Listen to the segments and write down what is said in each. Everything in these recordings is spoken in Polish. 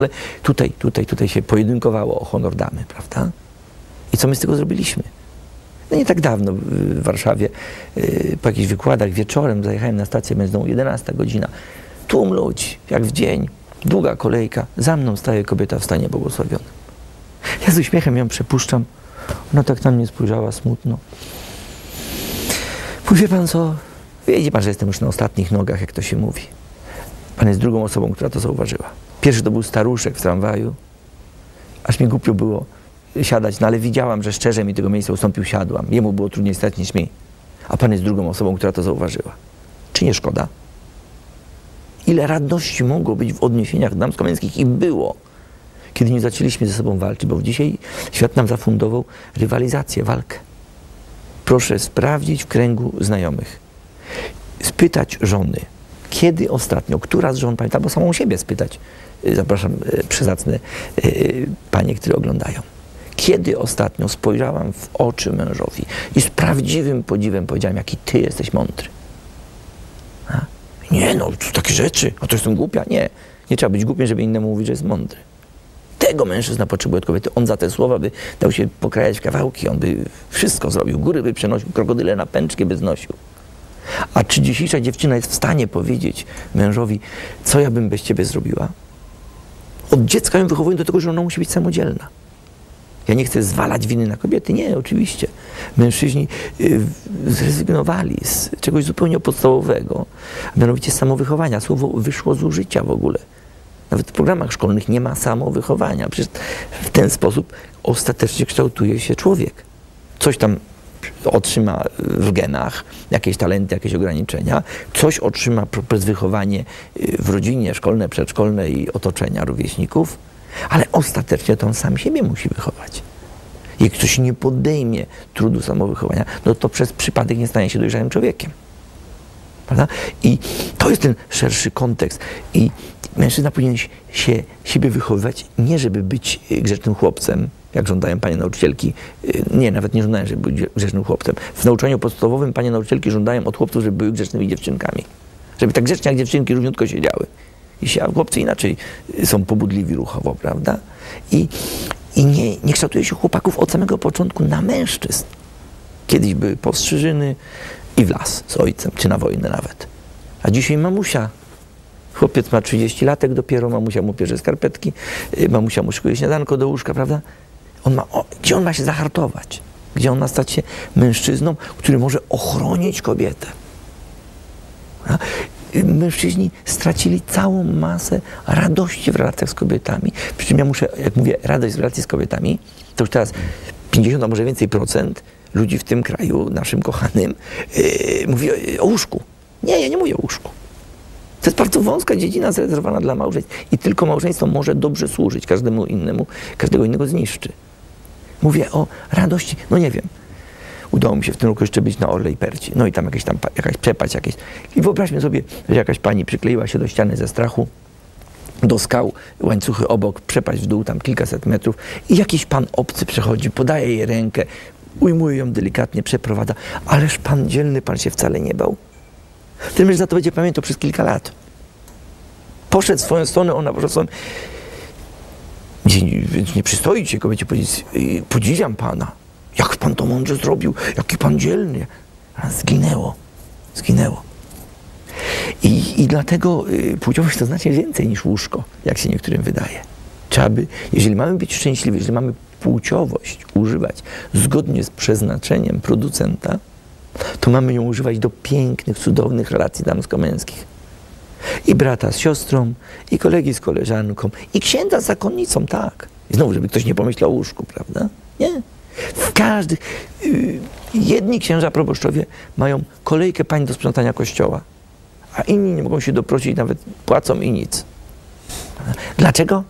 Ale tutaj, tutaj, tutaj się pojedynkowało o honor damy, prawda? I co my z tego zrobiliśmy? No nie tak dawno w Warszawie yy, po jakichś wykładach wieczorem zajechałem na stację męską, 11 godzina. Tłum ludzi, jak w dzień, długa kolejka, za mną staje kobieta w stanie błogosławionym. Ja z uśmiechem ją przepuszczam, ona tak na mnie spojrzała smutno. Mówi pan co, wiedzie pan, że jestem już na ostatnich nogach, jak to się mówi. Pan jest drugą osobą, która to zauważyła. Pierwszy to był staruszek w tramwaju, aż mi głupio było siadać, no ale widziałam, że szczerze mi tego miejsca ustąpił, siadłam. Jemu było trudniej stać niż mi. A Pan jest drugą osobą, która to zauważyła. Czy nie szkoda? Ile radości mogło być w odniesieniach damsko-męskich i było, kiedy nie zaczęliśmy ze sobą walczyć, bo dzisiaj świat nam zafundował rywalizację, walkę. Proszę sprawdzić w kręgu znajomych. Spytać żony, kiedy ostatnio, która z żon pamięta, bo samą siebie spytać, zapraszam przyzacne panie, które oglądają. Kiedy ostatnio spojrzałam w oczy mężowi i z prawdziwym podziwem powiedziałam, jaki ty jesteś mądry. A? Nie, no, to takie rzeczy, a to jestem głupia. Nie, nie trzeba być głupiem, żeby innemu mówić, że jest mądry. Tego mężczyzna potrzebuje od kobiety. On za te słowa by dał się pokrajać w kawałki, on by wszystko zrobił. Góry by przenosił, krokodyle na pęczki by znosił. A czy dzisiejsza dziewczyna jest w stanie powiedzieć mężowi, co ja bym bez ciebie zrobiła? Od dziecka ją wychowują do tego, że ona musi być samodzielna. Ja nie chcę zwalać winy na kobiety. Nie, oczywiście. Mężczyźni y, zrezygnowali z czegoś zupełnie podstawowego, a mianowicie samowychowania. Słowo wyszło z użycia w ogóle. Nawet w programach szkolnych nie ma samowychowania. Przecież w ten sposób ostatecznie kształtuje się człowiek. Coś tam otrzyma w genach, jakieś talenty, jakieś ograniczenia, coś otrzyma przez wychowanie w rodzinie, szkolne, przedszkolne i otoczenia rówieśników, ale ostatecznie to on sam siebie musi wychować. Jak ktoś nie podejmie trudu samowychowania, no to przez przypadek nie stanie się dojrzałym człowiekiem. Prawda? I to jest ten szerszy kontekst. I mężczyzna powinien się siebie wychowywać nie, żeby być grzecznym chłopcem, jak żądają panie nauczycielki. Nie, nawet nie żądają, żeby być grzecznym chłopcem. W nauczaniu podstawowym panie nauczycielki żądają od chłopców, żeby były grzecznymi dziewczynkami. Żeby tak grzecznie jak dziewczynki równiutko siedziały. I a chłopcy inaczej są pobudliwi ruchowo, prawda? I, i nie, nie kształtuje się chłopaków od samego początku na mężczyzn. Kiedyś były postrzyżyny i w las z ojcem, czy na wojnę nawet. A dzisiaj mamusia Chłopiec ma 30 latek dopiero, mamusia mu pierze skarpetki, mamusia mu szykuje śniadanko do łóżka, prawda? On ma, o, gdzie on ma się zahartować? Gdzie on ma stać się mężczyzną, który może ochronić kobietę? Mężczyźni stracili całą masę radości w relacjach z kobietami. Przy czym ja muszę, jak mówię, radość z relacji z kobietami, to już teraz 50, a może więcej procent ludzi w tym kraju, naszym kochanym, yy, mówi o, o łóżku. Nie, ja nie mówię o łóżku. To jest bardzo wąska dziedzina zarezerwowana dla małżeństw i tylko małżeństwo może dobrze służyć każdemu innemu, każdego innego zniszczy. Mówię o radości, no nie wiem. Udało mi się w tym roku jeszcze być na Orlej Perci. No i tam, jakieś tam jakaś przepaść jakieś. I wyobraźmy sobie, że jakaś pani przykleiła się do ściany ze strachu, do skał, łańcuchy obok, przepaść w dół, tam kilkaset metrów i jakiś pan obcy przechodzi, podaje jej rękę, ujmuje ją delikatnie, przeprowadza. Ależ pan dzielny, pan się wcale nie bał. Ten mężczyzna to będzie pamiętał przez kilka lat. Poszedł swoją stronę, ona poszła swoją... Więc nie przystoi się kobiecie powiedzieć, podziwiam pana. Jak pan to mądrze zrobił, jaki pan dzielny. A zginęło, zginęło. I, I dlatego y, płciowość to znacznie więcej niż łóżko, jak się niektórym wydaje. Trzeba by, jeżeli mamy być szczęśliwi, jeżeli mamy płciowość używać zgodnie z przeznaczeniem producenta, to mamy ją używać do pięknych, cudownych relacji damsko-męskich. I brata z siostrą, i kolegi z koleżanką, i księdza z zakonnicą, tak. I znowu, żeby ktoś nie pomyślał o łóżku, prawda? Nie. W każdych... Yy, jedni księża proboszczowie mają kolejkę pań do sprzątania kościoła, a inni nie mogą się doprosić, nawet płacą i nic. Dlaczego?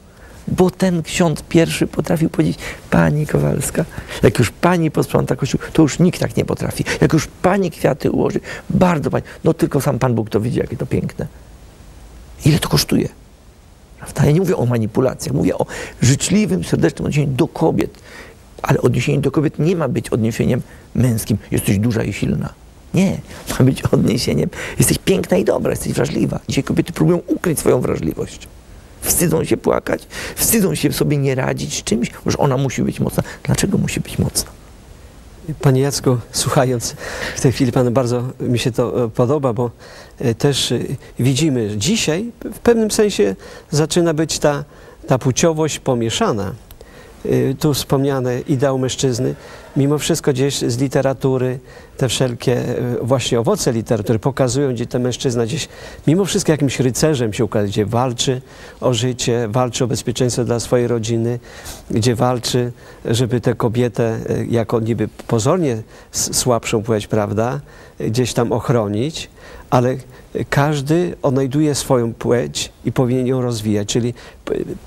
Bo ten ksiądz pierwszy potrafił powiedzieć, pani Kowalska, jak już pani posprząta kościół, to już nikt tak nie potrafi. Jak już pani kwiaty ułoży, bardzo pani, no tylko sam Pan Bóg to widzi, jakie to piękne. Ile to kosztuje? Prawda? Ja nie mówię o manipulacjach, mówię o życzliwym, serdecznym odniesieniu do kobiet. Ale odniesienie do kobiet nie ma być odniesieniem męskim. Jesteś duża i silna. Nie, ma być odniesieniem. Jesteś piękna i dobra, jesteś wrażliwa. Dzisiaj kobiety próbują ukryć swoją wrażliwość wstydzą się płakać, wstydzą się sobie nie radzić z czymś, że ona musi być mocna. Dlaczego musi być mocna? Panie Jacku, słuchając w tej chwili Pana bardzo mi się to e, podoba, bo e, też e, widzimy, że dzisiaj w pewnym sensie zaczyna być ta, ta płciowość pomieszana. Tu wspomniane ideał mężczyzny, mimo wszystko gdzieś z literatury, te wszelkie właśnie owoce literatury pokazują, gdzie ten mężczyzna gdzieś mimo wszystko jakimś rycerzem się ukazuje, gdzie walczy o życie, walczy o bezpieczeństwo dla swojej rodziny, gdzie walczy, żeby tę kobietę jako niby pozornie słabszą płeć, prawda, gdzieś tam ochronić, ale każdy odnajduje swoją płeć i powinien ją rozwijać, czyli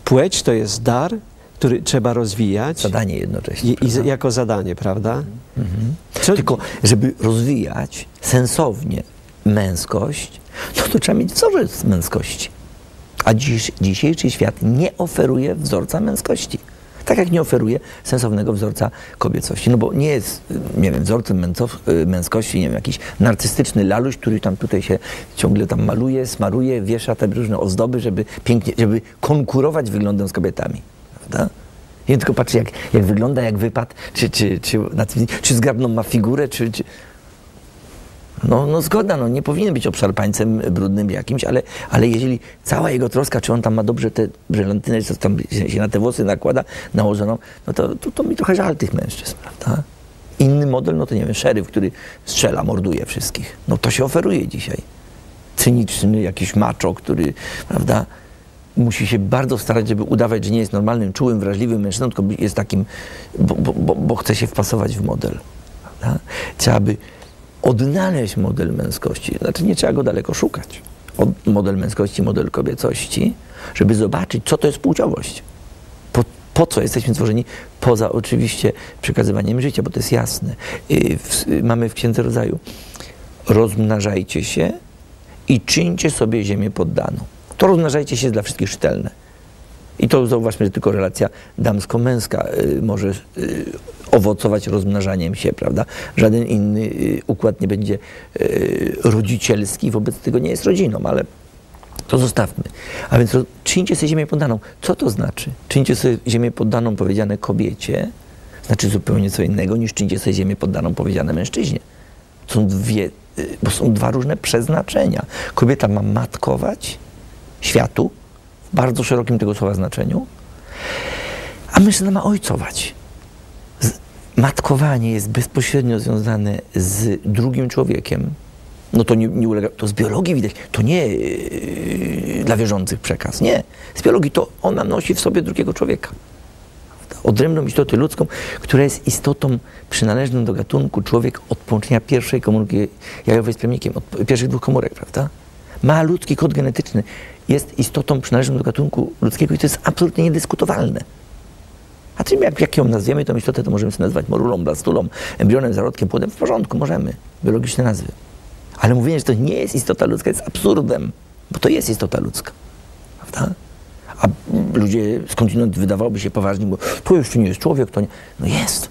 płeć to jest dar, który trzeba rozwijać. Zadanie jednocześnie. I, i jako zadanie, prawda? Mhm. Tylko, żeby rozwijać sensownie męskość, no to trzeba mieć wzorzec męskości. A dziś, dzisiejszy świat nie oferuje wzorca męskości. Tak jak nie oferuje sensownego wzorca kobiecości. No bo nie jest, nie wiem, wzorcem męskości, nie wiem, jakiś narcystyczny laluś, który tam tutaj się ciągle tam maluje, smaruje, wiesza te różne ozdoby, żeby pięknie, żeby konkurować wyglądem z kobietami prawda? I tylko patrzy, jak, jak wygląda, jak wypadł, czy, czy, czy, czy zgrabną ma figurę, czy, czy... No, no zgoda, no nie powinien być obszarpańcem brudnym jakimś, ale, ale jeżeli cała jego troska, czy on tam ma dobrze te brylantyny, co tam się na te włosy nakłada, nałożoną, no to, to, to mi trochę żal tych mężczyzn, prawda? Inny model, no to nie wiem, szeryf, który strzela, morduje wszystkich. No to się oferuje dzisiaj. Cyniczny jakiś macho, który, prawda, musi się bardzo starać, żeby udawać, że nie jest normalnym, czułym, wrażliwym mężczyzną, tylko jest takim, bo, bo, bo, bo chce się wpasować w model. Prawda? Trzeba by odnaleźć model męskości. Znaczy nie trzeba go daleko szukać. Od, model męskości, model kobiecości, żeby zobaczyć, co to jest płciowość. Po, po co jesteśmy stworzeni, poza oczywiście przekazywaniem życia, bo to jest jasne. Y, w, mamy w Księdze Rodzaju rozmnażajcie się i czyńcie sobie ziemię poddaną to rozmnażajcie się dla wszystkich czytelne. I to zauważmy, że tylko relacja damsko-męska y, może y, owocować rozmnażaniem się, prawda? Żaden inny y, układ nie będzie rodzicielski, wobec tego nie jest rodziną, ale to zostawmy. A więc czyńcie sobie ziemię poddaną. Co to znaczy? Czyńcie sobie ziemię poddaną powiedziane kobiecie, znaczy zupełnie co innego niż czyńcie sobie ziemię poddaną powiedziane mężczyźnie. Są dwie, bo są dwa różne przeznaczenia. Kobieta ma matkować, światu, w bardzo szerokim tego słowa znaczeniu, a mężczyzna ma ojcować. Matkowanie jest bezpośrednio związane z drugim człowiekiem. No to nie, nie ulega, to z biologii widać, to nie yy, dla wierzących przekaz, nie. Z biologii to ona nosi w sobie drugiego człowieka. Odrębną istotę ludzką, która jest istotą przynależną do gatunku człowiek od połączenia pierwszej komórki jajowej z plemnikiem, od pierwszych dwóch komórek, prawda? Ma ludzki kod genetyczny jest istotą przynależną do gatunku ludzkiego i to jest absolutnie niedyskutowalne. A czym jak, jak ją nazwiemy, tą istotę, to możemy sobie nazwać morulą, blastulą, embrionem, zarodkiem, płodem, w porządku, możemy. Biologiczne nazwy. Ale mówienie, że to nie jest istota ludzka jest absurdem, bo to jest istota ludzka. Prawda? A ludzie skądinąd wydawałoby się poważni, bo to jeszcze nie jest człowiek, to nie... No jest.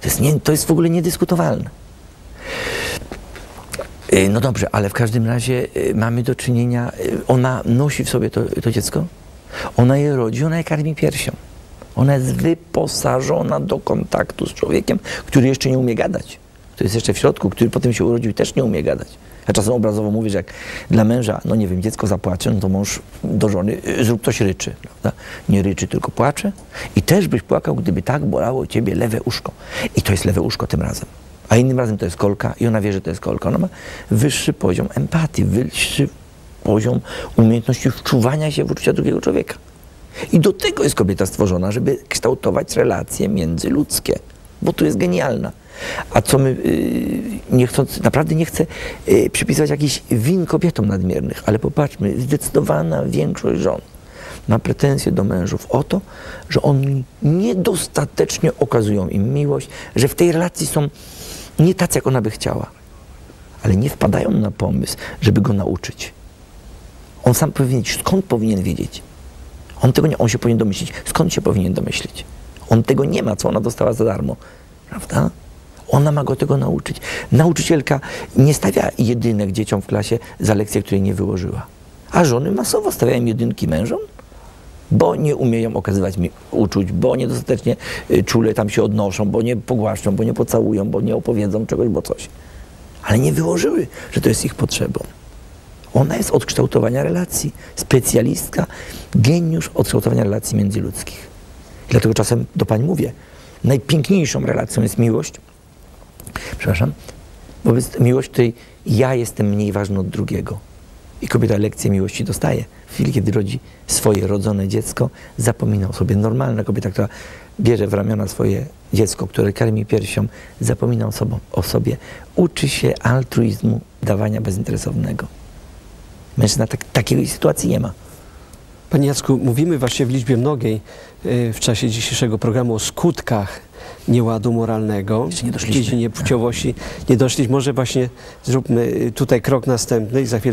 To jest, nie, to jest w ogóle niedyskutowalne. Y, no dobrze, ale w każdym razie y, mamy do czynienia, y, ona nosi w sobie to, to dziecko, ona je rodzi, ona je karmi piersią. Ona jest wyposażona do kontaktu z człowiekiem, który jeszcze nie umie gadać. To jest jeszcze w środku, który potem się urodził i też nie umie gadać. Ja czasem obrazowo mówię, że jak dla męża, no nie wiem, dziecko zapłacze, no to mąż do żony zrób coś ryczy, prawda? Nie ryczy, tylko płacze. I też byś płakał, gdyby tak bolało ciebie lewe uszko. I to jest lewe uszko tym razem a innym razem to jest kolka i ona wie, że to jest kolka. Ona ma wyższy poziom empatii, wyższy poziom umiejętności wczuwania się w uczucia drugiego człowieka. I do tego jest kobieta stworzona, żeby kształtować relacje międzyludzkie, bo tu jest genialna. A co my, yy, nie chcąc, naprawdę nie chcę yy, przypisywać jakichś win kobietom nadmiernych, ale popatrzmy, zdecydowana większość żon ma pretensje do mężów o to, że oni niedostatecznie okazują im miłość, że w tej relacji są nie tacy, jak ona by chciała, ale nie wpadają na pomysł, żeby go nauczyć. On sam powinien wiedzieć, skąd powinien wiedzieć. On tego nie, on się powinien domyślić, skąd się powinien domyślić. On tego nie ma, co ona dostała za darmo, prawda? Ona ma go tego nauczyć. Nauczycielka nie stawia jedynek dzieciom w klasie za lekcję, której nie wyłożyła. A żony masowo stawiają jedynki mężom, bo nie umieją okazywać mi uczuć, bo niedostatecznie y, czule tam się odnoszą, bo nie pogłaszczą, bo nie pocałują, bo nie opowiedzą czegoś, bo coś. Ale nie wyłożyły, że to jest ich potrzebą. Ona jest od kształtowania relacji. Specjalistka, geniusz od kształtowania relacji międzyludzkich. Dlatego czasem do pań mówię, najpiękniejszą relacją jest miłość, przepraszam, wobec miłość, której ja jestem mniej ważny od drugiego. I kobieta lekcję miłości dostaje. W chwili, kiedy rodzi swoje rodzone dziecko, zapomina o sobie. Normalna kobieta, która bierze w ramiona swoje dziecko, które karmi piersią, zapomina o, sobą, o sobie. Uczy się altruizmu, dawania bezinteresownego. Mężczyzna tak, takiej sytuacji nie ma. Panie Jacku, mówimy właśnie w liczbie mnogiej y, w czasie dzisiejszego programu o skutkach nieładu moralnego Jeszcze nie w dziedzinie płciowości. Nie doszliśmy. Może właśnie zróbmy y, tutaj krok następny i za chwilę